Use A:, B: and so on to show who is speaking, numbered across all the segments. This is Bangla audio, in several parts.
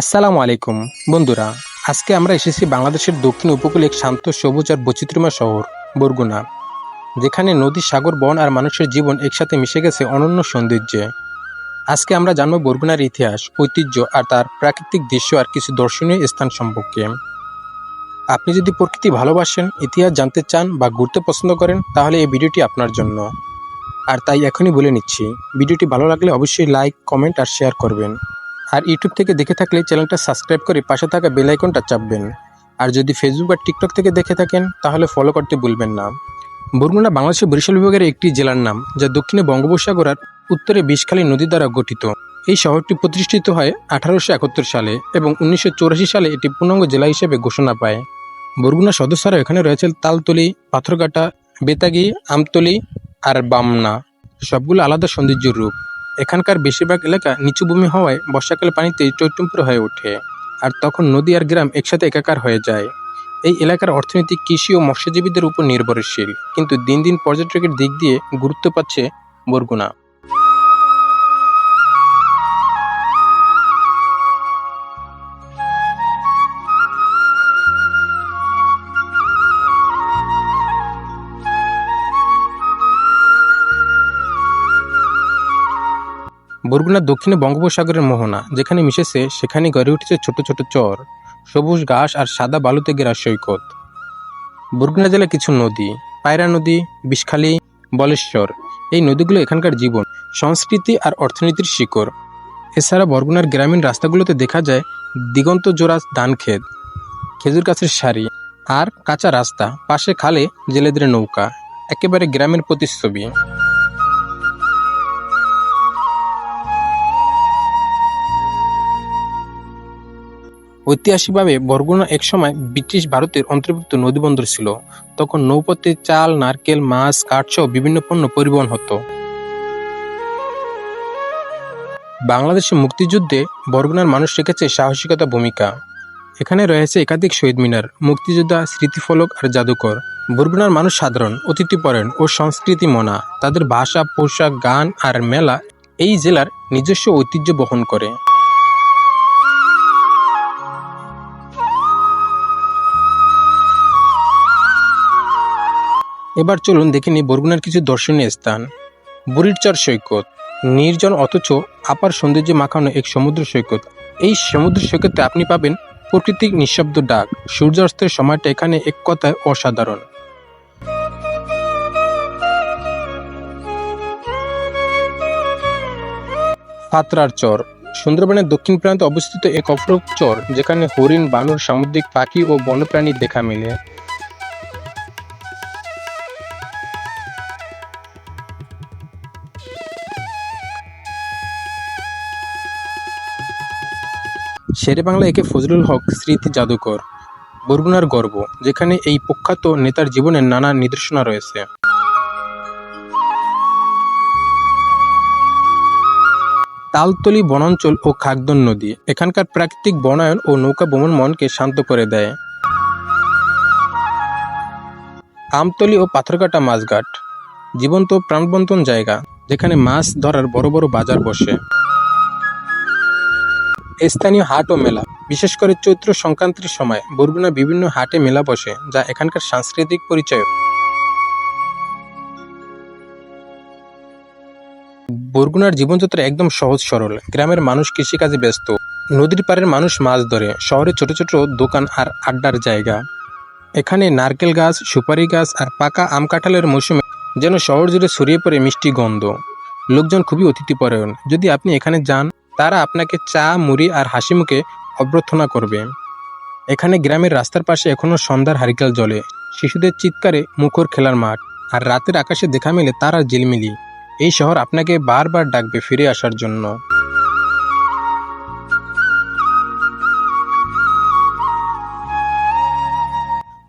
A: আসসালামু আলাইকুম। বন্ধুরা, আজকে আমরা এসেছি বাংলাদেশের দক্ষিণ উপকূলে এক শান্ত, সবুজ আর বৈচিত্র্যময় শহর, বরগুনা, যেখানে নদী, সাগর, বন আর মানুষের জীবন একসাথে মিশে গেছে অনন্য সৌন্দর্যে। আজকে আমরা জানব বরগুনার ইতিহাস, ঐতিহ্য আর তার প্রাকৃতিক দৃশ্য আর কিছু দর্শনীয় স্থান সম্পর্কে। আপনি যদি প্রকৃতি ভালোবাসেন, ইতিহাস জানতে চান বা ঘুরতে পছন্দ করেন, তাহলে এই ভিডিওটি আপনার জন্য। আর তাই এখনই বলে নিচ্ছি, ভিডিওটি ভালো লাগলে অবশ্যই লাইক, কমেন্ট আর শেয়ার করবেন। আর ইউটিউব থেকে দেখে থাকলে চ্যানেলটা সাবস্ক্রাইব করে পাশে থাকা বেল আইকনটা চাপবেন। আর যদি ফেসবুক আর টিকটক থেকে দেখে থাকেন, তাহলে ফলো করতে ভুলবেন না। বরগুনা বাংলাদেশের বরিশাল বিভাগের একটি জেলার নাম, যা দক্ষিণে বঙ্গোপসাগর আর উত্তরে বিষখালী নদী দ্বারা গঠিত। এই শহরটি প্রতিষ্ঠিত হয় আঠারোশো একাত্তর সালে এবং উনিশশো সালে এটি পূর্ণাঙ্গ জেলা হিসেবে ঘোষণা পায়। বরগুনা সদস্যরা এখানে রয়েছে তালতলি, পাথরঘাটা, বেতাগি, আমতলি আর বামনা। সবগুলো আলাদা সৌন্দর্যের রূপ। এখানকার বেশিরভাগ এলাকা নিচু ভূমি হওয়ায় বর্ষাকালে পানিতে চৈতম্পুর হয়ে ওঠে, আর তখন নদী আর গ্রাম একসাথে একাকার হয়ে যায়। এই এলাকার অর্থনীতি কৃষি ও মৎস্যজীবীদের উপর নির্ভরশীল, কিন্তু দিন দিন পর্যটকের দিক দিয়ে গুরুত্ব পাচ্ছে বরগুনা। বরগুনার দক্ষিণে বঙ্গোপসাগরের মোহনা, যেখানে মিশেছে সেখানে গড়ে উঠেছে ছোট ছোট চর, সবুজ ঘাস আর সাদা বালুতে ঘেরা সৈকত। বরগুনা জেলার কিছু নদী, পায়রা নদী, বিষখালী, বলেশ্বর, এই নদীগুলো এখানকার জীবন, সংস্কৃতি আর অর্থনীতির শিকড়। এছাড়া বরগুনার গ্রামীণ রাস্তাগুলোতে দেখা যায় দিগন্ত জোড়া ধান ক্ষেত, খেজুর গাছের সারি আর কাঁচা রাস্তা, পাশে খালে জেলেদের নৌকা, একেবারে গ্রামের প্রতিচ্ছবি। ঐতিহাসিকভাবে বরগুনা একসময় ব্রিটিশ ভারতের অন্তর্ভুক্ত নদীবন্দর ছিল। তখন নৌপথে চাল, নারকেল, মাছ কাঠসহ বিভিন্ন পণ্য পরিবহন হতো। বাংলাদেশের মুক্তিযুদ্ধে বরগুনার মানুষ রেখেছে সাহসিকতা ভূমিকা। এখানে রয়েছে একাধিক শহীদ মিনার, মুক্তিযোদ্ধা, স্মৃতিফলক আর জাদুকর বরগুনার মানুষ সাধারণ, অতিথিপরায়ণ ও সংস্কৃতি মনা। তাদের ভাষা, পোশাক, গান আর মেলা এই জেলার নিজস্ব ঐতিহ্য বহন করে। এবার চলুন দেখে নিই বরগুনার কিছু দর্শনীয় স্থান। বুড়িরচর সৈকত, নির্জন অথচ আপার সৌন্দর্যে মাখানো এক সমুদ্র সৈকত। এই সমুদ্র সৈকতে আপনি পাবেন প্রকৃতিক নিঃশব্দ ডাক। সূর্যাস্তের সময়টা এখানে এক কথায় অসাধারণ। পাত্রার চর, সুন্দরবনের দক্ষিণ প্রান্তে অবস্থিত এক অপরূপ চর, যেখানে হরিণ, বানর, সামুদ্রিক পাখি ও বন্যপ্রাণীর দেখা মেলে। শেরে বাংলা একে ফজলুল হক স্মৃতি জাদুকর বরগুনার গর্ব, যেখানে এই প্রখ্যাত নেতার জীবনের নানা নিদর্শনা রয়েছে। তালতলি বনাঞ্চল ও খাগদন নদী, এখানকার প্রাকৃতিক বনায়ন ও নৌকা ভ্রমণ মনকে শান্ত করে দেয়। আমতলি ও পাথরঘাটা মাছঘাট, জীবন্ত প্রাণবন্তন জায়গা, যেখানে মাছ ধরার বড় বড় বাজার বসে। স্থানীয় হাট ও মেলা, বিশেষ করে চৈত্র সংক্রান্তির সময় বরগুনা বিভিন্ন হাটে মেলা বসে, যা এখানকার সাংস্কৃতিক পরিচয়। বরগুনার জীবনযাত্রা একদম সহজ সরল। গ্রামের মানুষ কৃষিকাজে ব্যস্ত। নদীর পাড়ের মানুষ মাছ ধরে। শহরে ছোট ছোট দোকান আর আড্ডার জায়গা। এখানে নারকেল গাছ, সুপারি গাছ আর পাকা আম কাঁঠালের মৌসুমে যেন শহর জুড়ে ছড়িয়ে পড়ে মিষ্টি গন্ধ। লোকজন খুবই অতিথিপরায়ণ। যদি আপনি এখানে যান তারা আপনাকে চা, মুড়ি আর হাসি মুখে অভ্যর্থনা করবে। এখানে গ্রামের রাস্তার পাশে এখনও সন্ধ্যার হারিকেল জ্বলে। শিশুদের চিৎকারে মুখর খেলার মাঠ আর রাতের আকাশে দেখা মেলে তার আর ঝিলমিলি। এই শহর আপনাকে বারবার ডাকবে ফিরে আসার জন্য।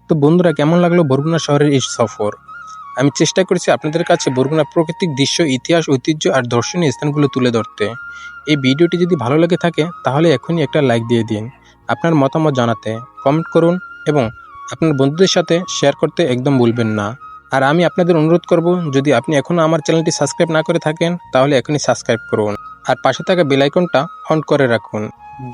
A: তো বন্ধুরা, কেমন লাগল বরগুনা শহরের এই সফর? আমি চেষ্টা করেছি আপনাদের কাছে বরগুনার প্রাকৃতিক দৃশ্য, ইতিহাস, ঐতিহ্য আর দর্শনীয় স্থানগুলো তুলে ধরতে। এই ভিডিওটি যদি ভালো লেগে থাকে, তাহলে এখনই একটা লাইক দিয়ে দিন, আপনার মতামত জানাতে, কমেন্ট করুন এবং আপনার বন্ধুদের সাথে শেয়ার করতে একদম ভুলবেন না। আর আমি আপনাদের অনুরোধ করব, যদি আপনি এখনও আমার চ্যানেলটি সাবস্ক্রাইব না করে থাকেন, তাহলে এখনই সাবস্ক্রাইব করুন। আর পাশে থাকা বেল আইকনটা অন করে রাখুন,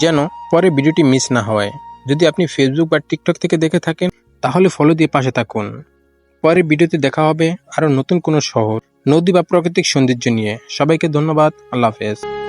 A: যেন পরে ভিডিওটি মিস না হয়। যদি আপনি ফেসবুক বা টিকটক থেকে দেখে থাকেন, তাহলে ফলো দিয়ে পাশে থাকুন। পরের ভিডিওতে দেখা হবে আরও নতুন কোনো শহর, নদী বা প্রাকৃতিক সৌন্দর্য নিয়ে। সবাইকে ধন্যবাদ, আল্লাহ হাফেজ।